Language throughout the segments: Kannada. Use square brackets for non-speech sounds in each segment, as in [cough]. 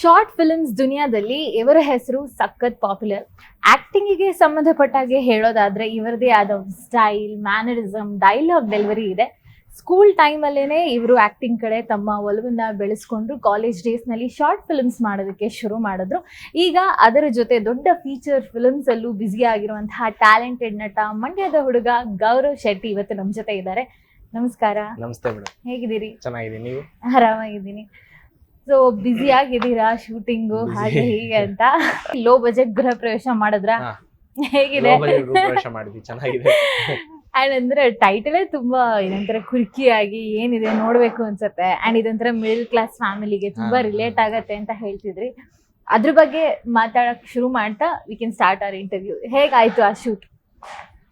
ಶಾರ್ಟ್ ಫಿಲ್ಮ್ಸ್ ದುನಿಯಾದಲ್ಲಿ ಇವರ ಹೆಸರು ಸಖತ್ ಪಾಪ್ಯುಲರ್. ಆಕ್ಟಿಂಗಿಗೆ ಸಂಬಂಧಪಟ್ಟಾಗೆ ಹೇಳೋದಾದ್ರೆ ಇವರದೇ ಆದ ಸ್ಟೈಲ್ ಮ್ಯಾನರಿಸಮ್ ಡೈಲಾಗ್ ಡೆಲಿವರಿ ಇದೆ. ಸ್ಕೂಲ್ ಟೈಮಲ್ಲೇ ಇವರು ಆಕ್ಟಿಂಗ್ ಕಡೆ ತಮ್ಮ ಒಲವನ್ನ ಬೆಳೆಸ್ಕೊಂಡ್ರು ಕಾಲೇಜ್ ಡೇಸ್ನಲ್ಲಿ ಶಾರ್ಟ್ ಫಿಲ್ಮ್ಸ್ ಮಾಡೋದಕ್ಕೆ ಶುರು ಮಾಡಿದ್ರು. ಈಗ ಅದರ ಜೊತೆ ದೊಡ್ಡ ಫೀಚರ್ ಫಿಲ್ಮ್ಸ್ ಅಲ್ಲೂ ಬ್ಯುಸಿ ಆಗಿರುವಂತಹ ಟ್ಯಾಲೆಂಟೆಡ್ ನಟ ಮಂಡ್ಯದ ಹುಡುಗ ಗೌರವ್ ಶೆಟ್ಟಿ ಇವತ್ತು ನಮ್ಮ ಜೊತೆ ಇದ್ದಾರೆ. ನಮಸ್ಕಾರ. ನಮಸ್ತೆ ಮೇಡಮ್. ಹೇಗಿದ್ದೀರಿ? ಚೆನ್ನಾಗಿದ್ದೀನಿ. ನೀವು? ಆರಾಮಾಗಿದ್ದೀನಿ. ಸೊ ಬ್ಯುಸಿ ಆಗಿದ್ದೀರಾ ಶೂಟಿಂಗು. ಹಾಗೆ ಹೀಗೆ ಅಂತ. ಲೋ ಬಜೆಟ್ ಗೃಹ ಪ್ರವೇಶ ಮಾಡಿದ್ರ. ಹೇಗಿದೆ? ಮಾಡಿದ್ವಿ ಚೆನ್ನಾಗಿದೆ. ಅಂಡ್ ಅಂದ್ರೆ ಟೈಟಲೇ ತುಂಬಾ ಇದೊಂತರ ಕುರ್ಕಿ ಆಗಿ ಏನಿದೆ ನೋಡ್ಬೇಕು ಅನ್ಸತ್ತೆ. ಅಂಡ್ ಇದೊಂಥರ ಮಿಡಲ್ ಕ್ಲಾಸ್ ಫ್ಯಾಮಿಲಿಗೆ ತುಂಬಾ ರಿಲೇಟ್ ಆಗತ್ತೆ ಅಂತ ಹೇಳ್ತಿದ್ರಿ. ಅದ್ರ ಬಗ್ಗೆ ಮಾತಾಡಕ್ ಶುರು ಮಾಡ್ತಾ we can start our interview ಹೇಗಾಯ್ತು ಆ ಶೂಟ್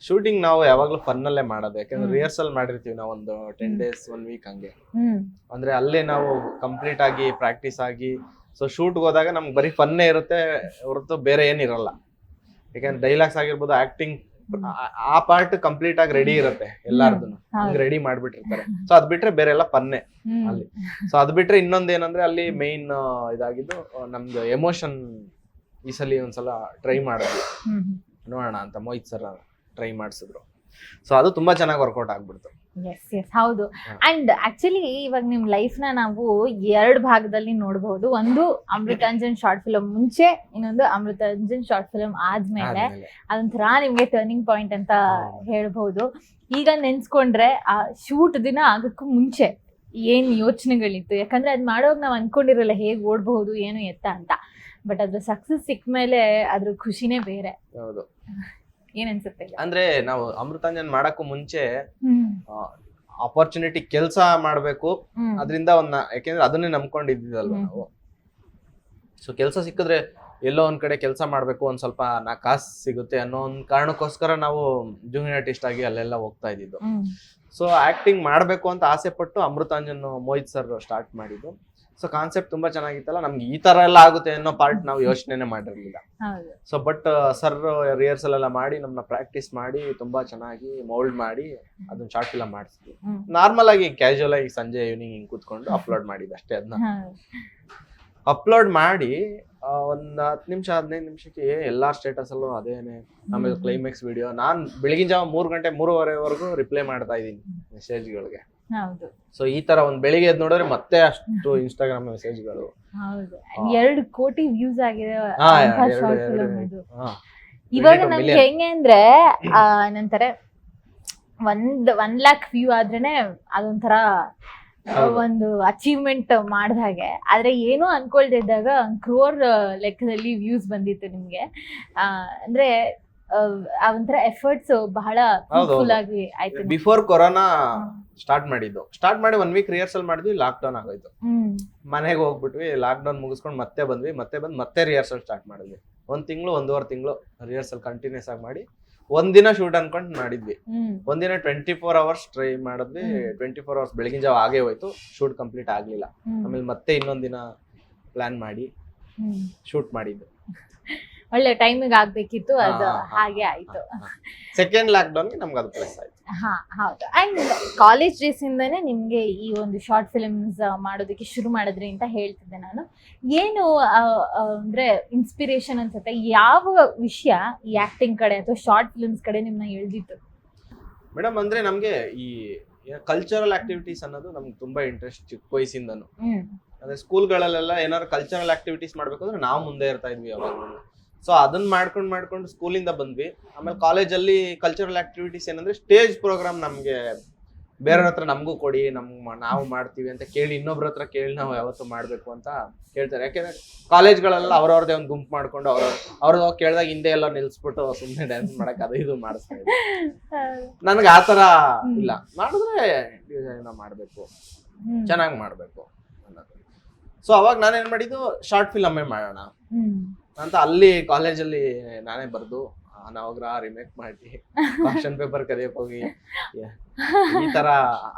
ಶೂಟಿಂಗ್ ನಾವು ಯಾವಾಗ್ಲೂ ಫನ್ ಅಲ್ಲೇ ಮಾಡೋದು ಯಾಕಂದ್ರೆ. ರಿಹರ್ಸಲ್ ಮಾಡಿರ್ತೀವಿ ನಾವು ಒಂದು ಟೆನ್. ಡೇಸ್ ಒನ್ ವೀಕ್ ಹಂಗೆ ಅಂದ್ರೆ ಅಲ್ಲೇ ನಾವು ಕಂಪ್ಲೀಟ್ ಆಗಿ ಪ್ರಾಕ್ಟೀಸ್ ಆಗಿ ಸೊ ಶೂಟ್ ಹೋದಾಗ ನಮ್ಗೆ ಬರೀ ಫನ್ನೇ ಇರುತ್ತೆ ಹೊರತು ಬೇರೆ ಏನಿರಲ್ಲ ಯಾಕಂದ್ರೆ ಡೈಲಾಗ್ಸ್ ಆಗಿರ್ಬೋದು ಆಕ್ಟಿಂಗ್ ಆ ಪಾರ್ಟ್ ಕಂಪ್ಲೀಟ್ ಆಗಿ ರೆಡಿ ಇರುತ್ತೆ ಎಲ್ಲಾರ್ದು. ರೆಡಿ ಮಾಡ್ಬಿಟ್ಟಿರ್ತಾರೆ ಸೊ ಅದ್ ಬಿಟ್ರೆ ಬೇರೆ ಎಲ್ಲ ಫನ್ನೇ ಅಲ್ಲಿ. ಸೊ ಅದ್ ಬಿಟ್ರೆ ಇನ್ನೊಂದ್ ಏನಂದ್ರೆ ಅಲ್ಲಿ ಮೇನ್ ಇದಾಗಿದ್ದು ನಮ್ದು ಎಮೋಷನ್ ಈ ಸಲ ಒಂದ್ಸಲ ಟ್ರೈ ಹ್ಮ್. ನೋಡೋಣ ಅಂತ ಮೋಹಿತ್ ಸರ್ ಟ್ರೈ ಮಾಡಿಸಿದ್ರು. ಸೊ ಅದು ತುಂಬಾ ಚೆನ್ನಾಗಿ ವರ್ಕೌಟ್ ಆಗ್ಬಿಡ್ತು. ಎಸ್ ಎಸ್ ಹೌದು. ಅಂಡ್ ಆಕ್ಚುಲಿ ಇವಾಗ ನಿಮ್ ಲೈಫ್ನ ನಾವು ಎರಡು ಭಾಗದಲ್ಲಿ ನೋಡಬಹುದು ಒಂದು ಅಮೃತಾಂಜನ್ ಶಾರ್ಟ್ ಫಿಲಂ ಮುಂಚೆ ಇನ್ನೊಂದು ಅಮೃತಾಂಜನ್ ಶಾರ್ಟ್ ಫಿಲಂ ಆದ್ಮೇಲೆ. ಅದೊಂಥರ ನಿಮ್ಗೆ ಟರ್ನಿಂಗ್ ಪಾಯಿಂಟ್ ಅಂತ ಹೌದು. ಹೇಳ್ಬಹುದು ಈಗ ನೆನ್ಸ್ಕೊಂಡ್ರೆ ಆ ಶೂಟ್ ದಿನ ಆಗಕ್ಕೂ ಮುಂಚೆ ಏನ್ ಯೋಚನೆಗಳಿತ್ತು? ಯಾಕಂದ್ರೆ ಅದ್ ಮಾಡೋವಾಗ ನಾವ್ ಅನ್ಕೊಂಡಿರಲ್ಲ ಹೇಗ್ ಓಡ್ಬಹುದು ಏನು ಎತ್ತ ಅಂತ. ಬಟ್ ಅದ್ರ ಸಕ್ಸಸ್ ಸಿಕ್ಕ ಮೇಲೆ ಅದ್ರ ಖುಷಿನೇ ಬೇರೆ. ಹೌದು. ಏನ್ ಅನ್ಸುತ್ತೆ ಅಂದ್ರೆ ನಾವು ಅಮೃತಾಂಜನ್ ಮಾಡಕ್ಕೂ ಮುಂಚೆ ಆಪರ್ಚುನಿಟಿ ಅಪರ್ಚುನಿಟಿ ಕೆಲಸ ಮಾಡ್ಬೇಕು. ಅದರಿಂದ ಒಂದ್ ಯಾಕೆಂದ್ರೆ ಅದನ್ನೇ ನಂಬ್ಕೊಂಡಿದ್ದಲ್ವ. ನಾವು. ಸೊ ಕೆಲಸ ಸಿಕ್ಕಿದ್ರೆ ಎಲ್ಲೋ ಒಂದ್ ಕಡೆ ಕೆಲಸ ಮಾಡ್ಬೇಕು ಒಂದ್ ಸ್ವಲ್ಪ ನಾ ಕಾಸು ಸಿಗುತ್ತೆ ಅನ್ನೋ ಒಂದ್ ಕಾರಣಕ್ಕೋಸ್ಕರ ನಾವು ಜೂನಿಯರ್ ಆರ್ಟಿಸ್ಟ್ ಆಗಿ ಅಲ್ಲೆಲ್ಲ ಹೋಗ್ತಾ ಇದ್ದಿದ್ದು. ಸೊ ಆಕ್ಟಿಂಗ್ ಮಾಡ್ಬೇಕು ಅಂತ ಆಸೆ ಪಟ್ಟು ಅಮೃತಾಂಜನ್ ಮೋಹಿತ್ ಸರ್ ಸ್ಟಾರ್ಟ್ ಮಾಡಿದ್ದು. ಸೊ ಕಾನ್ಸೆಪ್ಟ್ ತುಂಬಾ ಚೆನ್ನಾಗಿತ್ತಲ್ಲ. ನಮ್ಗೆ ಈ ತರ ಎಲ್ಲ ಆಗುತ್ತೆ ಅನ್ನೋ ಪಾರ್ಟ್ ನಾವು ಯೋಚನೆ ಮಾಡಿರ್ಲಿಲ್ಲ. ಹೌದು. ಸೊ ಬಟ್ ಸರ್ ರಿಹರ್ಸಲ್ ಎಲ್ಲ ಮಾಡಿ ನಮ್ಮನ್ನ ಪ್ರಾಕ್ಟೀಸ್ ಮಾಡಿ ತುಂಬಾ ಚೆನ್ನಾಗಿ ಮೌಲ್ಡ್ ಮಾಡಿ ಅದನ್ನ ಶಾರ್ಟ್ ಫಿಲಮ್ ಮಾಡಿಸಿದ್ವಿ. ಹ್ಮ್. ನಾರ್ಮಲ್ ಆಗಿ ಕ್ಯಾಶುಯಲ್ ಆಗಿ ಸಂಜೆ ಈವ್ನಿಂಗ್ ಹಿಂಗ್ ಕೂತ್ಕೊಂಡು ಅಪ್ಲೋಡ್ ಮಾಡಿದ್ದೆ ಅಷ್ಟೇ ಅದನ್ನ. ಹೌದು. ಅಪ್ಲೋಡ್ ಮಾಡಿ ಆ, ಒಂದ್ ಹತ್ ನಿಮಿಷ ಹದಿನೈದು ನಿಮಿಷಕ್ಕೆ ಎಲ್ಲಾ ಸ್ಟೇಟಸ್ ಅಲ್ಲೂ ಅದೇನೆ. ಆಮೇಲೆ. ಕ್ಲೈಮ್ಯಾಕ್ಸ್ ವಿಡಿಯೋ ನಾನ್ ಬೆಳಗಿನ ಜಾವ ಮೂರ್ ಗಂಟೆ ಮೂರುವರೆವರೆಗೂ ರಿಪ್ಲೈ ಮಾಡ್ತಾ ಇದ್ದೀನಿ ಮೆಸೇಜ್ಗಳಿಗೆ ಹೌದು ಸೊ ಈ ತರ ಒಂದ್ ಬೆಳಿಗ್ಗೆ ಎದ್ದು ನೋಡಿದ್ರೆ ಮತ್ತೆ ಅಷ್ಟು ಇನ್ಸ್ಟಾಗ್ರಾಮ್ ಮೆಸೇಜ್ಗಳು ಹೌದು. ಎರಡು ಕೋಟಿ ವ್ಯೂಸ್ ಆಗಿದೆ ಹಾ, ಅಂತ ಎರಡು- ಶಾರ್ಟ್ ಎರಡು- ಫಿಲಂ ಇದು ಹಾ. ಇವಾಗ Million. ನಮ್ಗೆ ಹೆಂಗೆ ಅಂದ್ರೆ ಆ, ಏನಂತಾರೆ ಒಂದ್ ಒನ್ ಲ್ಯಾಕ್ ವ್ಯೂ ಆದ್ರೇನೆ ಅದೊಂಥರ ಆ, ಹೌದು. ಒಂದು ಒಂದು ಅಚೀವ್ಮೆಂಟ್ ಮಾಡ್ದ ಹಾಗೆ ಆದ್ರೆ ಏನು ಅನ್ಕೊಳ್ದೆ ಇದ್ದಾಗ ಕ್ರೋರ್ ಲೆಕ್ಕದಲ್ಲಿ ವ್ಯೂಸ್ ಬಂದಿತ್ತು ನಿಮ್ಗೆ ಆ, ಅಂದ್ರೆ ಆ, ಒಂಥರ ಎಫರ್ಟ್ಸ್ ಬಹಳ ಫುಲ್ ಆಗಿ ಆಯ್ತು. ಬಿಫೋರ್ ಕೊರೋನಾ ಸ್ಟಾರ್ಟ್ ಮಾಡಿದ್ದು. ಸ್ಟಾರ್ಟ್ ಮಾಡಿ ಒನ್ ವೀಕ್ ರಿಹರ್ಸಲ್ ಮಾಡಿದ್ವಿ ಲಾಕ್ ಡೌನ್ ಆಗೋಯ್ತು ಮನೆಗೆ ಹೋಗ್ಬಿಟ್ವಿ ಲಾಕ್ ಡೌನ್ ಮುಗಿಸ್ಕೊಂಡು ಮತ್ತೆ ಬಂದ್ವಿ ಮತ್ತೆ ಬಂದು ಮತ್ತೆ ರಿಹರ್ಸಲ್ ಸ್ಟಾರ್ಟ್ ಮಾಡಿದ್ವಿ. ಒಂದ್ ತಿಂಗಳು ಒಂದೂವರೆ ತಿಂಗಳು ರಿಹರ್ಸಲ್ ಕಂಟಿನ್ಯೂಸ್ ಆಗಿ ಮಾಡಿ ಒಂದಿನ ಶೂಟ್ ಅನ್ಕೊಂಡು ಮಾಡಿದ್ವಿ. ಒಂದಿನ ಟ್ವೆಂಟಿ ಫೋರ್ ಅವರ್ಸ್ ಟ್ರೈ ಮಾಡಿದ್ವಿ. ಟ್ವೆಂಟಿ ಫೋರ್ ಅವರ್ಸ್ ಬೆಳಗಿನ ಜಾವ ಆಗೇ ಹೋಯ್ತು ಶೂಟ್ ಕಂಪ್ಲೀಟ್ ಆಗ್ಲಿಲ್ಲ. ಆಮೇಲೆ ಮತ್ತೆ ಇನ್ನೊಂದಿನ ಪ್ಲಾನ್ ಮಾಡಿ ಶೂಟ್ ಮಾಡಿದ್ದು. [laughs] ಒಳ್ಳೆ ಟೈಮಿಗೆ ಆಗ್ಬೇಕಿತ್ತು ಅದು. ಹಾಗೆ ಆಯ್ತು. ಸೆಕೆಂಡ್ ಲಾಕ್ ಡೌನ್ ನಮ್ಗೆ ಅದು ಪ್ಲಸ್ ಆಯ್ತು. ಹಾ ಹೌದು. ಅಂಡ್ ಕಾಲೇಜ್ ಡೇಸ್ ಇಂದಾನೆ ನಿಮ್ಗೆ ಈ ಒಂದು ಶಾರ್ಟ್ ಫಿಲ್ಮ್ಸ್ ಮಾಡೋದಕ್ಕೆ ಶುರು ಮಾಡಿದ್ರಿ ಅಂತ ಹೇಳ್ತಿದ್ದೆ ನಾನು. ಏನು ಅಂದ್ರೆ ಇನ್ಸ್ಪಿರೇಷನ್ ಅನ್ಸುತ್ತೆ? ಯಾವ ವಿಷಯ ಈ ಆಕ್ಟಿಂಗ್ ಕಡೆ ಅಥವಾ ಶಾರ್ಟ್ ಫಿಲ್ಮ್ಸ್ ಕಡೆ ನಿಮ್ನ ಎಳ್ದಿತ್ತು? ಮೇಡಮ್ ಅಂದ್ರೆ ನಮ್ಗೆ ಈ ಕಲ್ಚರಲ್ ಆಕ್ಟಿವಿಟೀಸ್ ಅನ್ನೋದು ನಮ್ಗೆ ತುಂಬಾ ಇಂಟ್ರೆಸ್ಟ್ ಚಿಕ್ಕ ವಯಸ್ಸಿಂದನು. ಅಂದ್ರೆ ಸ್ಕೂಲ್ಗಳಲ್ಲೆಲ್ಲ ಏನಾದ್ರು ಕಲ್ಚರಲ್ ಆಕ್ಟಿವಿಟೀಸ್ ಮಾಡ್ಬೇಕಂದ್ರೆ ನಾವು ಮುಂದೆ ಇರ್ತಾ ಇದ್ವಿ ಯಾವಾಗಲೂ. ಸೊ ಅದನ್ನ ಮಾಡ್ಕೊಂಡು ಮಾಡ್ಕೊಂಡು ಸ್ಕೂಲಿಂದ ಬಂದ್ವಿ. ಆಮೇಲೆ ಕಾಲೇಜಲ್ಲಿ ಕಲ್ಚರಲ್ ಆಕ್ಟಿವಿಟೀಸ್ ಏನಂದ್ರೆ ಸ್ಟೇಜ್ ಪ್ರೋಗ್ರಾಮ್ ನಮ್ಗೆ ಬೇರೆಯವ್ರ ಹತ್ರ ನಮಗೂ ಕೊಡಿ ನಮ್ ನಾವು ಮಾಡ್ತೀವಿ ಅಂತ ಕೇಳಿ ಇನ್ನೊಬ್ರ ಹತ್ರ ಕೇಳಿ ನಾವು ಯಾವತ್ತು ಮಾಡ್ಬೇಕು ಅಂತ ಕೇಳ್ತಾರೆ. ಯಾಕೆಂದ್ರೆ ಕಾಲೇಜ್ಗಳೆಲ್ಲ ಅವ್ರವ್ರದೇ ಒಂದು ಗುಂಪು ಮಾಡ್ಕೊಂಡು ಅವ್ರ ಅವ್ರದ್ದು ಕೇಳಿದಾಗ ಹಿಂದೆ ಎಲ್ಲ ನಿಲ್ಸ್ಬಿಟ್ಟು ಸುಮ್ಮನೆ ಡ್ಯಾನ್ಸ್ ಮಾಡಕ್ ಅದು ಇದು ಮಾಡಿಸ್ತಾ ನನಗೆ ಆ ತರ ಇಲ್ಲ. ಮಾಡಿದ್ರೆ ಏನೋ ಮಾಡ್ಬೇಕು. ಚೆನ್ನಾಗಿ ಮಾಡಬೇಕು ಅನ್ನೋದು. ಸೊ ಅವಾಗ ನಾನೇನ್ ಮಾಡಿದ್ದು? ಶಾರ್ಟ್ ಫಿಲಮೇ ಮಾಡೋಣ. ಅಂತ ಅಲ್ಲಿ ಕಾಲೇಜಲ್ಲಿ ನಾನೇ ಬರ್ದು ನವಗ್ರಹ ರಿಮೇಕ್ ಮಾಡಿ ಕ್ವಶನ್ ಪೇಪರ್ ಕದಿಯಕ್ ಹೋಗಿ. ಈ ತರ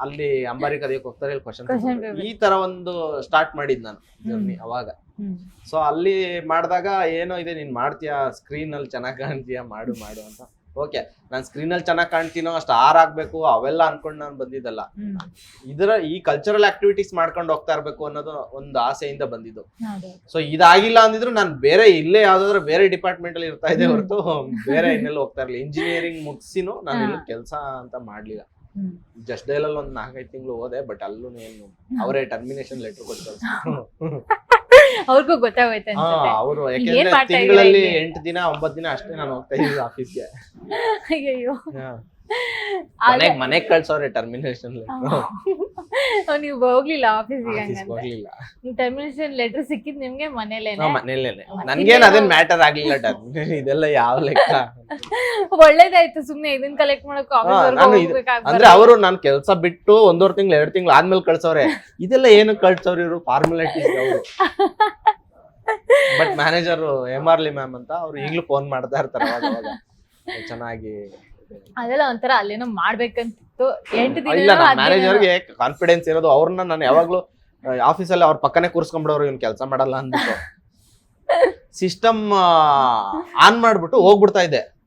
ಅಲ್ಲಿ ಅಂಬಾರಿ ಕದಿಯಕ್ ಹೋಗ್ತಾರೆ ಕ್ವಶನ್ Question ಈ ತರ ಒಂದು ಸ್ಟಾರ್ಟ್ ಮಾಡಿದ್ ನಾನು ಜರ್ನಿ ಅವಾಗ. ಸೊ ಅಲ್ಲಿ ಮಾಡಿದಾಗ ಏನೋ ಇದೆ ನೀನ್ ಮಾಡ್ತೀಯಾ ಸ್ಕ್ರೀನ್ ಅಲ್ಲಿ ಚೆನ್ನಾಗಿ ಕಾಣ್ತೀಯಾ ಮಾಡು ಮಾಡು ಅಂತ. ಓಕೆ ನಾನು ಸ್ಕ್ರೀನಲ್ಲಿ ಚೆನ್ನಾಗಿ ಕಾಣ್ತೀನೋ ಆರ್ ಆಗ್ಬೇಕು ಅವೆಲ್ಲ ಅನ್ಕೊಂಡು ನಾನು ಬಂದಿದ್ದಲ್ಲ. ಇದರ ಈ ಕಲ್ಚರಲ್ ಆಕ್ಟಿವಿಟೀಸ್ ಮಾಡ್ಕೊಂಡು ಹೋಗ್ತಾ ಇರ್ಬೇಕು ಅನ್ನೋದು ಒಂದು ಆಸೆಯಿಂದ ಬಂದಿದ್ದು. ಸೊ ಇದಾಗಿಲ್ಲ ಅಂದಿದ್ರು ನಾನು ಬೇರೆ ಇಲ್ಲೇ ಯಾವ್ದಾದ್ರು ಬೇರೆ ಡಿಪಾರ್ಟ್ಮೆಂಟ್ ಅಲ್ಲಿ ಇರ್ತಾ ಇದೆ. ಹೊರತು ಬೇರೆ ಇನ್ನೆಲ್ಲ ಹೋಗ್ತಾ ಇರ್ಲಿಲ್ಲ ಇಂಜಿನಿಯರಿಂಗ್ ಮುಗಿಸಿನೂ ನಾನು. ಇಲ್ಲಿ ಕೆಲಸ ಅಂತ ಮಾಡ್ಲಿಲ್ಲ. ಜಸ್ಟ್ ಡೈಲಲ್ಲಿ ಒಂದು ನಾಲ್ಕೈದು ತಿಂಗಳು ಹೋದೆ ಬಟ್ ಅಲ್ಲೂ ಏನು ಅವರೇ ಟರ್ಮಿನೇಷನ್ ಲೆಟರ್ ಕೊಟ್ಟು [laughs] ಅವ್ರಿಗೂ ಗೊತ್ತಾಗೋಯ್ತು ಅನ್ಸುತ್ತೆ. ಅವರು ಏನ್ ಯಾಕೆಂದ್ರೆ ಮಾಡ್ತಾ ತಿಂಗಳಲ್ಲಿ? ಎಂಟು ದಿನ ಒಂಬತ್ತು ದಿನ ಅಷ್ಟೇ ನಾನು ಹೋಗ್ತಾ ಇದ್ದೀನಿ ಆಫೀಸ್ಗೆ [laughs] ಅಯ್ಯಯ್ಯೋ. ಮನೆಗ್ ಮನೆಗೆ ಕಳ್ಸವ್ರೆ ಟರ್ಮಿನೇಷನ್ ಲೆಟರ್ ನೀವು ಹೋಗ್ಲಿಲ್ಲ ಆಫೀಸಿಗೆ ಹೋಗ್ಲಿಲ್ಲ. ನೀವು ಟರ್ಮಿನೇಷನ್ ಲೆಟರ್ ಸಿಕ್ಕಿದ್ ನಿಮ್ಗೆ ಮನೇಲೇನೆ? ಮನೇಲೆ ಮನೇಲೇನೆ. ಮತ್ತೆ ನನ್ಗೇನ್ ಅದೇನ್ ಮ್ಯಾಟರ್ ಆಗ್ಲಿಲ್ಲ ಟರ್ಮಿನೇಷನ್ ಇದೆಲ್ಲ ಯಾವ ಲೆಕ್ಕ? ಒಳ್ಳೇದಾಯ್ತು ಸುಮ್ನೆ ಇದನ್ ಕಲೆಕ್ಟ್ ಮಾಡಕ್ ಅಂದ್ರೆ ಅವರು ನನ್ ಕೆಲ್ಸ ಬಿಟ್ಟು ಒಂದೂವರೆ ತಿಂಗಳು ಎರಡ್ ತಿಂಗಳು ಆದ್ಮೇಲೆ ಕಳ್ಸವ್ರೆ ಇದೆಲ್ಲ ಏನು ಕಳ್ಸವ್ರಿ ಇವರು? ಫಾರ್ಮುಲಾಟಿ ಬಟ್ ಮ್ಯಾನೇಜರ್ ಎಂ ಆರ್ಲಿ ಮ್ಯಾಮ್ ಅಂತ ಅವ್ರು ಈಗ್ಲೂ ಫೋನ್ ಮಾಡ್ತಾ ಇರ್ತಾರೆ. ಚೆನ್ನಾಗಿ ಅದೆಲ್ಲ ಒಂಥರ ಅಲ್ಲೇನೋ ಮಾಡ್ಬೇಕಂತಿತ್ತು. ಎಂಟು ಇಲ್ಲ ದಿನ ಮ್ಯಾನೇಜ್ ಅವ್ರಿಗೆ ಕಾನ್ಫಿಡೆನ್ಸ್ ಇರೋದು ಅವ್ರನ್ನ ನಾನು ಯಾವಾಗ್ಲೂ ಆಫೀಸಲ್ಲಿ ಅವ್ರ ಪಕ್ಕನೆ ಕೂರ್ಸ್ಕೊಂಡ್ಬಿಡೋರು ಇವ್ನು ಕೆಲಸ ಮಾಡಲ್ಲ ಅಂದ್ಬಿಟ್ಟು. ಸಿಸ್ಟಮ್ ಆನ್ ಮಾಡ್ಬಿಟ್ಟು ಹೋಗ್ಬಿಡ್ತಾ ಇದ್ದೆ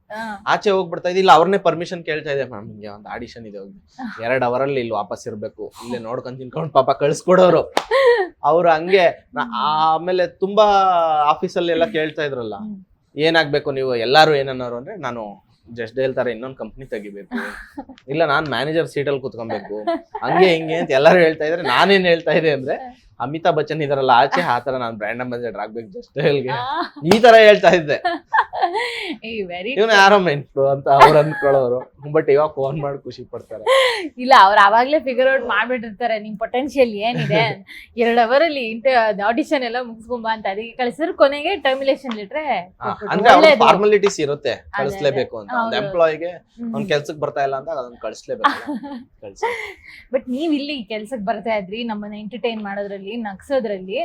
ಆಚೆ ಹೋಗ್ಬಿಡ್ತಾ ಇದೆ. ಇಲ್ಲ ಅವ್ರನ್ನೇ ಪರ್ಮಿಷನ್ ಕೇಳ್ತಾ ಇದೆ. ಮ್ಯಾಮ್ ಹಿಂಗೆ ಒಂದು ಆಡಿಷನ್ ಇದೆ ಹೋಗಿ ಎರಡ್ ಅವರಲ್ಲಿ ಇಲ್ಲಿ ವಾಪಸ್ ಇರ್ಬೇಕು. ಇಲ್ಲೇ ನೋಡ್ಕೊಂಡ್ ತಿನ್ಕೊಂಡು ಪಾಪ ಕಳ್ಸ್ಕೊಡೋರು. ಅವ್ರು ಹಂಗೆ ನಾ- ಆಮೇಲೆ ತುಂಬಾ ಆಫೀಸಲ್ಲಿ ಎಲ್ಲ ಕೇಳ್ತಾ ಇದ್ರಲ್ಲ. ಏನಾಗ್ಬೇಕು ನೀವು? ಎಲ್ಲಾರು ಏನನ್ನೋರು ಅಂದ್ರೆ ನಾನು ಜಸ್ಟ್ ಹೇಳ್ತಾರೆ, ಇನ್ನೊಂದು ಕಂಪ್ನಿ ತೆಗಿಬೇಕು. ಇಲ್ಲ, ನಾನ್ ಮ್ಯಾನೇಜರ್ ಸೀಟಲ್ಲಿ ಕುತ್ಕೊಬೇಕು. ಹಂಗೆ ಹಿಂಗೆ ಅಂತ ಎಲ್ಲಾರು ಹೇಳ್ತಾ ಇದ್ರೆ ನಾನೇನ್ ಹೇಳ್ತಾ ಇದೆ ಅಂದ್ರೆ ಅಮಿತಾಬ್ ಬಚ್ಚನ್ ಇದಾರಲ್ಲ ಆಚೆ ಆತರ ತರ ನಾನು ಬ್ರ್ಯಾಂಡ್ ಅಂಬಾಸಿಡರ್ ಆಗ್ಬೇಕು ಜಸ್ಟ್ ಹೇಳ್ಗೆ. ಈ ತರ ಹೇಳ್ತಾ ಇದ್ದೆ. ವೆರಿ ಇವನು ಯಾರೋ ಮೆಂಟ್ಲು ಅಂತ ಅವ್ರು ಅನ್ಕೊಳ್ಳೋರು. ಬಟ್ ಇವಾಗ ಫೋನ್ ಮಾಡಿ ಖುಷಿ ಪಡ್ತಾರೆ. ಇಲ್ಲ ಅವ್ರು ಅವಾಗ್ಲೇ ಫಿಗರ್ ಔಟ್ ಮಾಡ್ಬಿಟ್ಟಿರ್ತಾರೆ ನಿಮ್ ಪೊಟೆನ್ಶಿಯಲ್ ಏನಿದೆ ಎರಡ್ ಅವರ್ ಅಲ್ಲಿ ಆಡಿಷನ್ ಎಲ್ಲ ಮುಗಿಸ್ಕೊಂಬ ಅಂತ. ಅದಕ್ಕೆ ಕಳ್ಸಿದ್ರು ಕೊನೆಗೆ ಟರ್ಮಿನೇಷನ್ ಇಟ್ರೆ ಅಂದ್ರೆ ಫಾರ್ಮಾಲಿಟೀಸ್ ಇರುತ್ತೆ ಕಳಿಸ್ಲೇಬೇಕು ಅಂತ. ಒಂದು. ಎಂಪ್ಲಾಯಿಗೆ ಅವ್ನ್ ಕೆಲ್ಸಕ್ಕೆ ಬರ್ತಾ ಇಲ್ಲ ಅಂತ ಅದನ್ನ ಕಳಿಸ್ಲೇಬೇಕು. [laughs] ಕಳ್ಸಿ. ಬಟ್ ನೀವ್ ಇಲ್ಲಿ ಕೆಲ್ಸಕ್ಕೆ ಬರ್ತಾ ಇದ್ರಿ ನಮ್ಮನ್ನ ಎಂಟರ್ಟೈನ್ ಮಾಡೋದ್ರಲ್ಲಿ. ನಗ್ಸೋದ್ರಲ್ಲಿ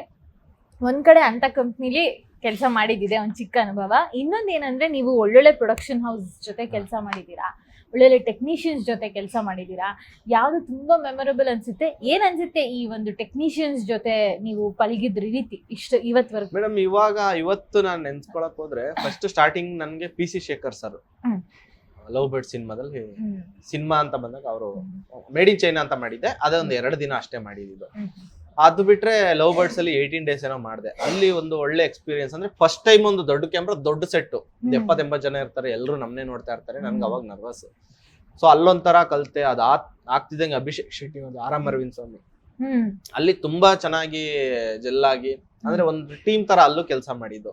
ಒಂದ್ ಕಡೆ ಅಂತ ಕಂಪ್ನಿಲಿ ಕೆಲಸ ಮಾಡಿದ್ದಿದೆ ಒಂದ್ ಚಿಕ್ಕ ಅನುಭವ. ಇನ್ನೊಂದ್ ಏನಂದ್ರೆ ನೀವು ಒಳ್ಳೊಳ್ಳೆ ಪ್ರೊಡಕ್ಷನ್ ಹೌಸ್ ಜೊತೆ ಕೆಲಸ ಮಾಡಿದ್ದೀರಾ? ಒಳ್ಳೊಳ್ಳೆ ಟೆಕ್ನಿಷಿಯನ್ಸ್ ಜೊತೆ ಕೆಲಸ ಮಾಡಿದ್ದೀರಾ? ಯಾವ್ದು ತುಂಬಾ ಮೆಮೊರಬಲ್ ಅನ್ಸುತ್ತೆ? ಏನ್ ಅನ್ಸುತ್ತೆ ಈ ಒಂದು ಟೆಕ್ನಿಷಿಯನ್ಸ್ ಜೊತೆ ನೀವು ಪಳಗಿದ್ರ ರೀತಿ? ಇಷ್ಟು ಇವತ್ವರೆಗೂ. ಮೇಡಮ್ ಇವಾಗ ಇವತ್ತು ನಾನು ನೆನ್ಸ್ಕೊಳಕ್ ಹೋದ್ರೆ ಫಸ್ಟ್ ಸ್ಟಾರ್ಟಿಂಗ್ ನನ್ಗೆ P C Shekhar sir love bird ಸಿನಿಮಾದಲ್ಲಿ ಸಿನಿಮಾ ಅಂತ ಬಂದಾಗ ಅವರು ಮೇಡ್ ಇನ್ ಚೈನಾ ಅಂತ ಮಾಡಿದ್ದೆ. ಅದೇ ಒಂದು ಎರಡು ದಿನ ಅಷ್ಟೇ ಮಾಡಿದ್ದು. ಅದು ಬಿಟ್ರೆ ಲವ್ ಬರ್ಡ್ಸ್ ಅಲ್ಲಿ ಏಯ್ಟೀನ್ ಡೇಸ್ ಏನೋ ಮಾಡಿದೆ. ಅಲ್ಲಿ ಒಂದು ಒಳ್ಳೆ ಎಕ್ಸ್ಪೀರಿಯನ್ಸ್ ಅಂದ್ರೆ ಫಸ್ಟ್ ಟೈಮ್ ಒಂದು ದೊಡ್ಡ ಕ್ಯಾಮ್ರಾ ದೊಡ್ಡ ಸೆಟ್ ಎಪ್ಪತ್ತೆಂಬತ್ತು ಜನ ಇರ್ತಾರೆ ಎಲ್ಲರೂ ನಮ್ನೆ ನೋಡ್ತಾ ಇರ್ತಾರೆ ನನ್ಗೆ. ಅವಾಗ ನರ್ವಸ್ ಸೊ ಅಲ್ಲೊಂಥರ ಕಲ್ತೆ ಅದು ಆಗ್ತಿದ್ದಂಗೆ ಅಭಿಷೇಕ್ ಶೆಟ್ಟಿ ಒಂದು ಆರಾಮ್ ಅರವಿಂದ್ ಸ್ವಾಮಿ. ಅಲ್ಲಿ ತುಂಬಾ ಚೆನ್ನಾಗಿ ಜೆಲ್ಲಾಗಿ ಅಂದ್ರೆ ಒಂದು ಟೀಮ್ ತರ ಅಲ್ಲೂ ಕೆಲಸ ಮಾಡಿದ್ದು.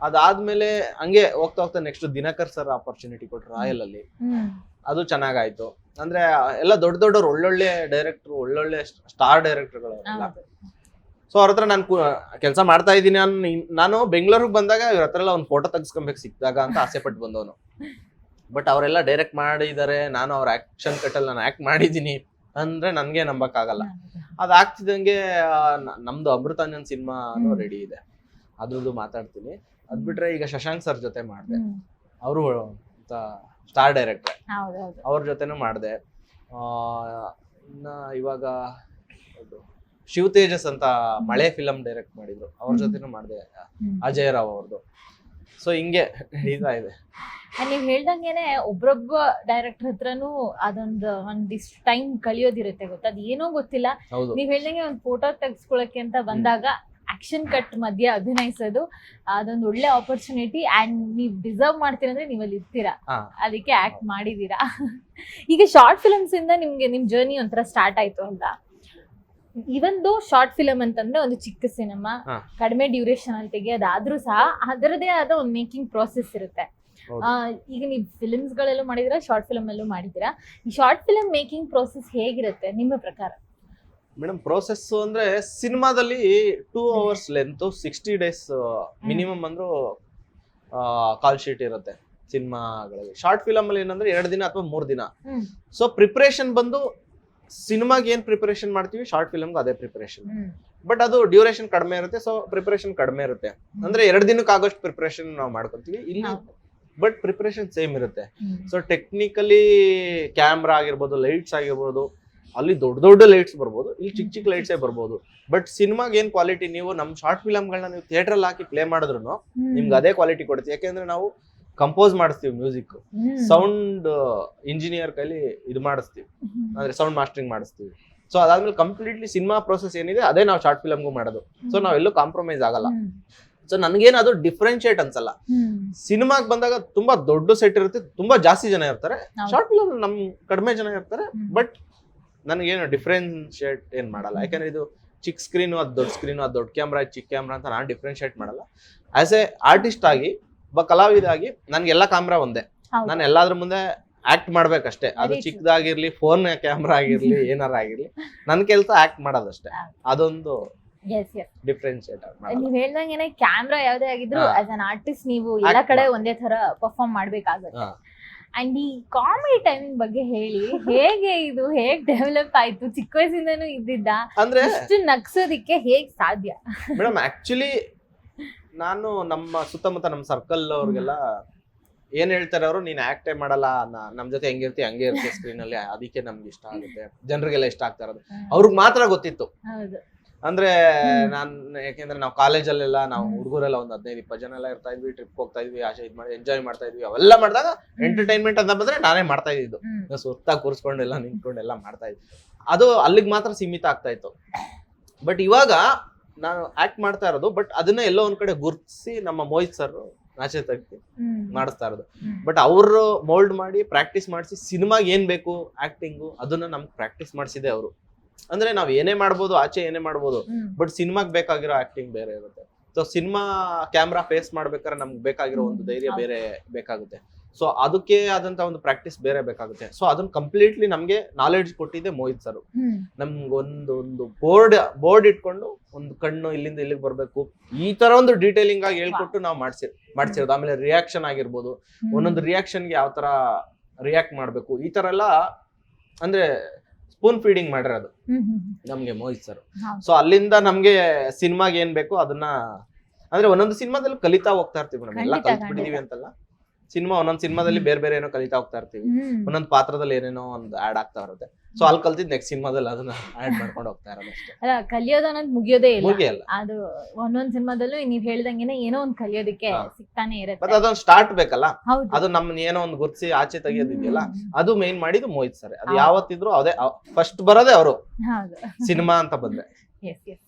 ಅದಾದ್ಮೇಲೆ ಹಂಗೆ ಹೋಗ್ತಾ ಹೋಗ್ತಾ ನೆಕ್ಸ್ಟ್ ದಿನಕರ್ ಸರ್ ಆಪರ್ಚುನಿಟಿ ಕೊಟ್ರು ರಾಯಲ್ ಅಲ್ಲಿ. ಅದು ಚೆನ್ನಾಗಾಯ್ತು. ಅಂದ್ರೆ ಎಲ್ಲ ದೊಡ್ಡ ದೊಡ್ಡವ್ರು ಒಳ್ಳೊಳ್ಳೆ ಡೈರೆಕ್ಟರ್ ಒಳ್ಳೊಳ್ಳೆ ಸ್ಟಾರ್ ಡೈರೆಕ್ಟರ್ಗಳು ಸೊ ಅವ್ರ ಹತ್ರ ನಾನು ಕೆಲಸ ಮಾಡ್ತಾ ಇದ್ದೀನಿ. ನಾನು ನಾನು ಬೆಂಗಳೂರಿಗೆ ಬಂದಾಗ ಇವ್ರ ಹತ್ರ ಎಲ್ಲ ಒಂದು ಫೋಟೋ ತೆಗಿಸ್ಕೊಬೇಕು ಸಿಕ್ಕಿದಾಗ ಅಂತ ಆಸೆ ಪಟ್ಟು ಬಂದವನು. ಬಟ್ ಅವರೆಲ್ಲ ಡೈರೆಕ್ಟ್ ಮಾಡಿದ್ದಾರೆ ನಾನು ಅವ್ರ ಆಕ್ಷನ್ ಕಟ್ಟಲ್ಲಿ ನಾನು ಆಕ್ಟ್ ಮಾಡಿದ್ದೀನಿ ಅಂದ್ರೆ ನನ್ಗೆ ನಂಬಕ್ಕಾಗಲ್ಲ. ಅದ್ ಆಗ್ತಿದ್ದಂಗೆ ನಮ್ದು ಅಮೃತಾಂಜನ್ ಸಿನಿಮಾನು. ರೆಡಿ ಇದೆ. ಅದ್ರದ್ದು ಮಾತಾಡ್ತೀನಿ. ಅದ್ ಬಿಟ್ರೆ ಈಗ ಶಶಾಂಕ್ ಸರ್ ಜೊತೆ ಮಾಡಿದೆ. ಅವರು ಸ್ಟಾರ್ ಡೈರೆಕ್ಟರ್ ಅವ್ರ ಜೊತೆನೂ ಮಾಡಿದೆ. ಇನ್ನ ಇವಾಗ ಅದು ಶಿವ್ ತೇಜಸ್ ಅಂತ ಮಳೆ ಫಿಲಂ ಡೈರೆಕ್ಟ್ ಮಾಡಿದ್ರು. ಅವ್ರ. ಜೊತೆನೂ ಮಾಡಿದೆ. ಅಜಯ್ ರಾವ್ ಅವ್ರದ್ದು ಸೊ ಹಿಂಗೆ ನಡೀತಾ ಇದೆ. And ನೀವ್ ಹೇಳ್ದಂಗೆನೆ ಒಬ್ರೊಬ್ಬ ಡೈರೆಕ್ಟರ್ ಹತ್ರನೂ ಅದೊಂದು ಒಂದಿಷ್ಟು ಟೈಮ್ ಕಳಿಯೋದಿರುತ್ತೆ ಗೊತ್ತಾ? ಅದೇನೋ ಏನೋ ಗೊತ್ತಿಲ್ಲ. ನೀವ್ ಹೇಳ್ದಂಗೆ ಒಂದ್ ಫೋಟೋ ತೆಗ್ಸ್ಕೊಳಕ್ಕೆ ಅಂತ ಬಂದಾಗ ಆಕ್ಷನ್ ಕಟ್ ಮಧ್ಯೆ ಅಭಿನಯಿಸೋದು ಅದೊಂದು ಒಳ್ಳೆ ಆಪರ್ಚುನಿಟಿ ಅಂಡ್ ನೀವ್ ಡಿಸರ್ವ್ ಮಾಡ್ತೀರಾ ಅಂದ್ರೆ ನೀವಲ್ಲಿ ಇರ್ತೀರಾ. ಅದಕ್ಕೆ ಆಕ್ಟ್ ಮಾಡಿದೀರಾ. ಈಗ ಶಾರ್ಟ್ ಫಿಲಮ್ಸ್ ಇಂದ ನಿಮ್ಗೆ ನಿಮ್ ಜರ್ನಿ ಒಂಥರ ಸ್ಟಾರ್ಟ್ ಆಯ್ತು ಅಂತ. ಇವಂದು ಶಾರ್ಟ್ ಫಿಲಮ್ ಅಂತಂದ್ರೆ ಒಂದು ಚಿಕ್ಕ ಸಿನಿಮಾ ಕಡಿಮೆ ಡ್ಯೂರೇಷನ್ ಅಲ್ಲಿ ತೆಗೆಯೋದಾದ್ರೂ ಸಹ ಅದರದೇ ಆದ ಒಂದು ಮೇಕಿಂಗ್ ಪ್ರೋಸೆಸ್ ಇರುತ್ತೆ. ಈಗ ನೀವು ಫಿಲ್ಮ್ಸ್ ಗಳೆಲ್ಲೂ ಮಾಡಿದಿರಾ ಶಾರ್ಟ್ ಫಿಲಮ್ ಅಲ್ಲೂ ಮಾಡಿದೀರಾ. ಈ ಶಾರ್ಟ್ ಫಿಲಮ್ ಮೇಕಿಂಗ್ ಪ್ರೋಸೆಸ್ ಹೇಗಿರುತ್ತೆ? ನಿಮ್ಮ ಪ್ರಕಾರ? ಮೇಡಮ್ ಪ್ರೋಸೆಸ್ ಅಂದ್ರೆ ಸಿನಿಮಾದಲ್ಲಿ two hours length sixty days minimum ಅಂದ್ರೂ ಕಾಲ್ ಶೀಟ್ ಇರುತ್ತೆ ಸಿನಿಮಾಗಳಲ್ಲಿ. ಶಾರ್ಟ್ ಫಿಲಮ್ ಅಲ್ಲಿ ಏನಂದ್ರೆ ಎರಡು ದಿನ ಅಥವಾ ಮೂರ್ ದಿನ. ಸೊ ಪ್ರಿಪರೇಷನ್ ಬಂದು ಸಿನಿಮಾಗೆ ಏನ್ ಪ್ರಿಪರೇಷನ್ ಮಾಡ್ತೀವಿ? ಶಾರ್ಟ್ ಫಿಲಮ್ಗೆ ಅದೇ ಪ್ರಿಪರೇಷನ್ ಬಟ್ ಅದು ಡ್ಯೂರೇಷನ್ ಕಡಿಮೆ ಇರುತ್ತೆ ಸೊ ಪ್ರಿಪರೇಷನ್ ಕಡಿಮೆ ಇರುತ್ತೆ. ಅಂದ್ರೆ ಎರಡು ದಿನಕ್ಕೆ ಆಗೋಷ್ಟು ಪ್ರಿಪರೇಷನ್ ನಾವು ಮಾಡ್ಕೊತೀವಿ. ಇಲ್ಲ ಬಟ್ ಪ್ರಿಪರೇಷನ್ ಸೇಮ್ ಇರುತ್ತೆ. ಸೊ ಟೆಕ್ನಿಕಲಿ ಕ್ಯಾಮ್ರಾ ಆಗಿರ್ಬೋದು ಲೈಟ್ಸ್ ಆಗಿರ್ಬೋದು ಅಲ್ಲಿ ದೊಡ್ಡ ದೊಡ್ಡ ಲೈಟ್ಸ್ ಬರ್ಬೋದು ಇಲ್ಲಿ ಚಿಕ್ಕ ಚಿಕ್ಕ ಲೈಟ್ಸೇ ಬರ್ಬೋದು. ಬಟ್ ಸಿನಿಮಾಗೆ ಏನ್ ಕ್ವಾಲಿಟಿ ನೀವು ನಮ್ಮ ಶಾರ್ಟ್ ಫಿಲಮ್ಗಳನ್ನ ನೀವು ಥಿಯೇಟರ್ ಅಲ್ಲಿ ಹಾಕಿ ಪ್ಲೇ ಮಾಡಿದ್ರು. ನಿಮ್ಗೆ ಅದೇ ಕ್ವಾಲಿಟಿ ಕೊಡುತ್ತೆ. ಯಾಕೆಂದ್ರೆ ನಾವು ಕಂಪೋಸ್ ಮಾಡಿಸ್ತೀವಿ ಮ್ಯೂಸಿಕ್ ಸೌಂಡ್ ಇಂಜಿನಿಯರ್ ಕೈಲಿ ಇದು ಮಾಡಿಸ್ತೀವಿ. ಅಂದ್ರೆ ಸೌಂಡ್ ಮಾಸ್ಟರಿಂಗ್ ಮಾಡಿಸ್ತೀವಿ. ಸೊ ಅದಾದ್ಮೇಲೆ ಕಂಪ್ಲೀಟ್ಲಿ ಸಿನಿಮಾ ಪ್ರೋಸೆಸ್ ಏನಿದೆ ಅದೇ ನಾವು ಶಾರ್ಟ್ ಫಿಲಮ್ಗೂ ಮಾಡೋದು. ಸೊ ನಾವೆಲ್ಲೂ ಕಾಂಪ್ರಮೈಸ್ ಆಗಲ್ಲ. ಸೊ ನನ್ಗೇನದು ಅದು ಡಿಫ್ರೆನ್ಶಿಯೇಟ್ ಅನ್ಸಲ್ಲ. ಸಿನಿಮಾಗ್ ಬಂದಾಗ ತುಂಬಾ ದೊಡ್ಡ ಸೆಟ್ ಇರುತ್ತೆ ತುಂಬಾ ಜಾಸ್ತಿ ಜನ ಇರ್ತಾರೆ. ಶಾರ್ಟ್ ಫಿಲಮ್ ನಮ್ ಕಡಿಮೆ ಜನ ಇರ್ತಾರೆ ಬಟ್ ನನಗೇನು ಡಿಫ್ರೆನ್ಶಿಯೇಟ್ ಏನು ಮಾಡಲ್ಲ ಯಾಕಂದ್ರೆ ಇದು ಚಿಕ್ಕ ಸ್ಕ್ರೀನು ಅದು ದೊಡ್ಡ ಸ್ಕ್ರೀನು ಅದು ದೊಡ್ಡ ಕ್ಯಾಮ್ರಾ ಚಿಕ್ಕ ಕ್ಯಾಮ್ರಾ ಅಂತ ನಾನು ಡಿಫ್ರೆನ್ಶಿಯೇಟ್ ಮಾಡಲ್ಲ ಆ್ಯಸ್ ಎ ಆರ್ಟಿಸ್ಟ್ ಆಗಿ ಒಬ್ಬ ಕಲಾವಿದ ಆಗಿ ನನ್ಗೆಲ್ಲ ಕ್ಯಾಮ್ರಾ ಒಂದೇ. ನಾನು ಎಲ್ಲಾದ್ರ ಮುಂದೆ ಆಕ್ಟ್ ಮಾಡ್ಬೇಕಷ್ಟೇ ಅದು. ಚಿಕ್ಕದಾಗಿರ್ಲಿ ಫೋನ್ ಕ್ಯಾಮ್ರಾ ಆಗಿರ್ಲಿ [laughs] ಏನಾರ ಆಗಿರ್ಲಿ ನನ್ ಕೆಲಸ ಆಕ್ಟ್ ಮಾಡೋದಷ್ಟೇ. ಅದೊಂದು. ಡಿಫ್ರೆನ್ಶಿಯೇಟ್ ನೀವ್ ಹೇಳ್ದಂಗೆ ಕ್ಯಾಮ್ರಾ ಯಾವ್ದೇ ಆಗಿದ್ರು. ಆಸ್ ಅನ್ ಆರ್ಟಿಸ್ಟ್ ನೀವು ಎಲ್ಲಾ ಕಡೆ ಒಂದೇ ತರ ಪರ್ಫಾರ್ಮ್ ಮಾಡ್ಬೇಕಾಗುತ್ತೆ. ಅಂಡ್ ಈ ಕಾಮಿಡಿ ಟೈಮಿಂಗ್ ಬಗ್ಗೆ ಹೇಳಿ ಹೇಗೆ ಇದು ಹೇಗ್ ಡೆವಲಪ್ ಆಯ್ತು ಚಿಕ್ಕ ವಯಸ್ಸಿಂದನೂ ಇದ್ದಿದ್ದ ಅಂದ್ರೆ ಇಷ್ಟು ನಗ್ಸೋದಿಕ್ಕೆ ಹೇಗ್ ಸಾಧ್ಯ? ಮೇಡಮ್ ಆಕ್ಚುಲಿ ನಾನು ನಮ್ಮ ಸುತ್ತಮುತ್ತ ನಮ್ಮ ಸರ್ಕಲ್ ಅವ್ರಿಗೆಲ್ಲ ಏನ್ ಹೇಳ್ತಾರೆ ಅವರು ನೀನ್ ಆಕ್ಟೇ ಮಾಡಲ್ಲ ನಮ್ ಜೊತೆ ಹೆಂಗಿರ್ತಿ ಹಂಗೆ ಇರ್ತಿ ಸ್ಕ್ರೀನ್ ಅಲ್ಲಿ ಅದಕ್ಕೆ ನಮ್ಗೆ ಇಷ್ಟ ಆಗುತ್ತೆ. ಜನರಿಗೆಲ್ಲ ಇಷ್ಟ ಆಗ್ತಾ ಇರೋದು. ಅವ್ರಿಗೆ ಮಾತ್ರ ಗೊತ್ತಿತ್ತು. ಅಂದ್ರೆ. ನಾನ್ ಯಾಕೆಂದ್ರೆ ನಾವು ಕಾಲೇಜಲ್ಲೆಲ್ಲ ನಾವು. ಹುಡುಗರೆಲ್ಲ ಒಂದ್ ಹದಿನೈದು ಇಪ್ಪತ್ತು ಜನ ಎಲ್ಲ ಇರ್ತಾ ಇದ್ವಿ ಟ್ರಿಪ್ ಹೋಗ್ತಾ ಇದ್ವಿ ಆಚೆ ಇದ್ ಮಾಡಿ ಎಂಜಾಯ್ ಮಾಡ್ತಾ ಇದ್ವಿ ಅವೆಲ್ಲ ಮಾಡಿದಾಗ ಎಂಟರ್ಟೈನ್ಮೆಂಟ್ ಅಂತ ಬಂದ್ರೆ ನಾನೇ ಮಾಡ್ತಾ ಇದ್ದು. ಸುತ್ತ ಕೂರಿಸ್ಕೊಂಡು ಎಲ್ಲ ನಿಂತ್ಕೊಂಡು ಎಲ್ಲ ಮಾಡ್ತಾ ಇದ್ವಿ ಅದು ಅಲ್ಲಿಗೆ ಮಾತ್ರ ಸೀಮಿತ ಆಗ್ತಾ ಇತ್ತು ಬಟ್ ಇವಾಗ ನಾನು ಆಕ್ಟ್ ಮಾಡ್ತಾ ಇರೋದು ಬಟ್ ಅದನ್ನ ಎಲ್ಲೋ ಒಂದ್ ಕಡೆ ಗುರ್ತಿಸಿ ನಮ್ಮ ಮೋಹಿತ್ ಸರ್ ನಾಚೆ ತೆಗ್ದು ಹ್ಮ್. ಮಾಡಿಸ್ತಾ ಇರೋದು ಬಟ್ ಅವರು ಮೋಲ್ಡ್ ಮಾಡಿ ಪ್ರಾಕ್ಟೀಸ್ ಮಾಡಿಸಿ ಸಿನಿಮಾಗೆ ಏನ್ ಬೇಕು ಆಕ್ಟಿಂಗು ಅದನ್ನ ನಮ್ಗೆ ಪ್ರಾಕ್ಟೀಸ್ ಮಾಡಿಸಿದೆ ಅವರು ಅಂದ್ರೆ ನಾವ್ ಏನೇ ಮಾಡ್ಬೋದು ಆಚೆ ಏನೇ ಮಾಡ್ಬೋದು ಬಟ್ ಸಿನಿಮಾಗ್ ಬೇಕಾಗಿರೋ ಆಕ್ಟಿಂಗ್ ಬೇರೆ ಇರುತ್ತೆ. ಸೊ ಸಿನಿಮಾ ಕ್ಯಾಮ್ರಾ ಫೇಸ್ ಮಾಡ್ಬೇಕಾದ್ರೆ ನಮ್ಗೆ ಬೇಕಾಗಿರೋ ಒಂದು ಧೈರ್ಯ ಬೇರೆ ಬೇಕಾಗುತ್ತೆ. ಸೊ ಅದಕ್ಕೆ ಆದಂತ ಒಂದು ಪ್ರಾಕ್ಟೀಸ್ ಬೇರೆ ಬೇಕಾಗುತ್ತೆ. ಸೊ ಅದನ್ನ ಕಂಪ್ಲೀಟ್ಲಿ ನಮ್ಗೆ ನಾಲೆಡ್ಜ್ ಕೊಟ್ಟಿದ್ದೆ ಮೋಹಿತ್ ಸರ್. ನಮ್ಗೆ ಒಂದು ಒಂದು ಬೋರ್ಡ್ ಬೋರ್ಡ್ ಇಟ್ಕೊಂಡು ಒಂದು ಕಣ್ಣು ಇಲ್ಲಿಂದ ಇಲ್ಲಿಗೆ ಬರಬೇಕು. ಈ ತರ ಒಂದು ಡೀಟೇಲಿಂಗ್ ಆಗಿ ಹೇಳ್ಕೊಟ್ಟು ನಾವು ಮಾಡ್ಸಿ ಮಾಡ್ಸಿರೋದು. ಆಮೇಲೆ ರಿಯಾಕ್ಷನ್ ಆಗಿರ್ಬೋದು. ಒಂದೊಂದು ರಿಯಾಕ್ಷನ್ಗೆ ಯಾವ ತರ ರಿಯಾಕ್ಟ್ ಮಾಡಬೇಕು. ಈ ತರ ಎಲ್ಲ ಅಂದ್ರೆ ಸ್ಪೂನ್ ಫೀಡಿಂಗ್ ಮಾಡಿರೋದು. ನಮ್ಗೆ ಮೋಹಿತ್ ಸರ್ ಸೊ ಅಲ್ಲಿಂದ ನಮ್ಗೆ ಸಿನಿಮಾಗೆ ಏನ್ ಬೇಕು ಅದನ್ನ ಅಂದ್ರೆ ಒಂದೊಂದು ಸಿನಿಮಾದಲ್ಲಿ ಕಲಿತಾ ಹೋಗ್ತಾ ಇರ್ತೀವಿ ಮೇಡಮ್ ಎಲ್ಲ ಕಲ್ತ್ಬಿಟ್ಟಿದೀವಿ. ಅಂತಲ್ಲ. ಸಿನಿಮಾ ಒಂದೊಂದು ಸಿನಿಮಾದಲ್ಲಿ ಬೇರೆ ಬೇರೆ ಏನೋ ಕಲಿತಾ ಹೋಗ್ತಾ ಇರ್ತೀವಿ. ಒಂದೊಂದು ಪಾತ್ರದಲ್ಲಿ ಏನೇನೋ ಒಂದು ಆಡ್ ಆಗ್ತಾ ಇರುತ್ತೆ ಸೊ ಅಲ್ಲಿ ಕಲ್ತಿದ್ ನೆಕ್ಸ್ಟ್ ಸಿನಿಮಾದಲ್ಲಿ ಅದನ್ನ ಆಡ್ ಮಾಡ್ಕೊಂಡು ಹೋಗ್ತಾ ಇರೋದು ಅಷ್ಟೇ. ಅಲ್ಲ ಕಲಿಯೋದು ಅನ್ನೋದು ಮುಗಿಯೋದೇ ಇಲ್ಲ. ಮುಗಿಯಲ್ಲ. ಅದು ಒಂದೊಂದ್ ಸಿನಿಮಾದಲ್ಲೂ ನೀವ್ ಹೇಳ್ದಂಗೆನೆ ಏನೋ ಒಂದ್ ಕಲಿಯೋದಕ್ಕೆ. ಸಿಗ್ತಾನೆ ಮತ್ತೆ ಇರುತ್ತೆ ಅದೊಂದು ಸ್ಟಾರ್ಟ್ ಬೇಕಲ್ಲ? ಹೌದು. ಅದು ನಮ್ಮನ್ನ ಏನೋ ಒಂದು ಗುರ್ಸಿ ಆಚೆ ತೆಗಿಯೋದಿದೆಯಲ್ಲ ಅದು ಮೇನ್ ಮಾಡಿದ್ದು ಮೋಹಿತ್ ಸರ್ ಅದು. ಯಾವತ್ತಿದ್ರು ಅದೇ ಫಸ್ಟ್ ಬರೋದೇ ಅವರು. ಹೌದು. ಸಿನಿಮಾ ಅಂತ ಬಂದ್ರೆ. S S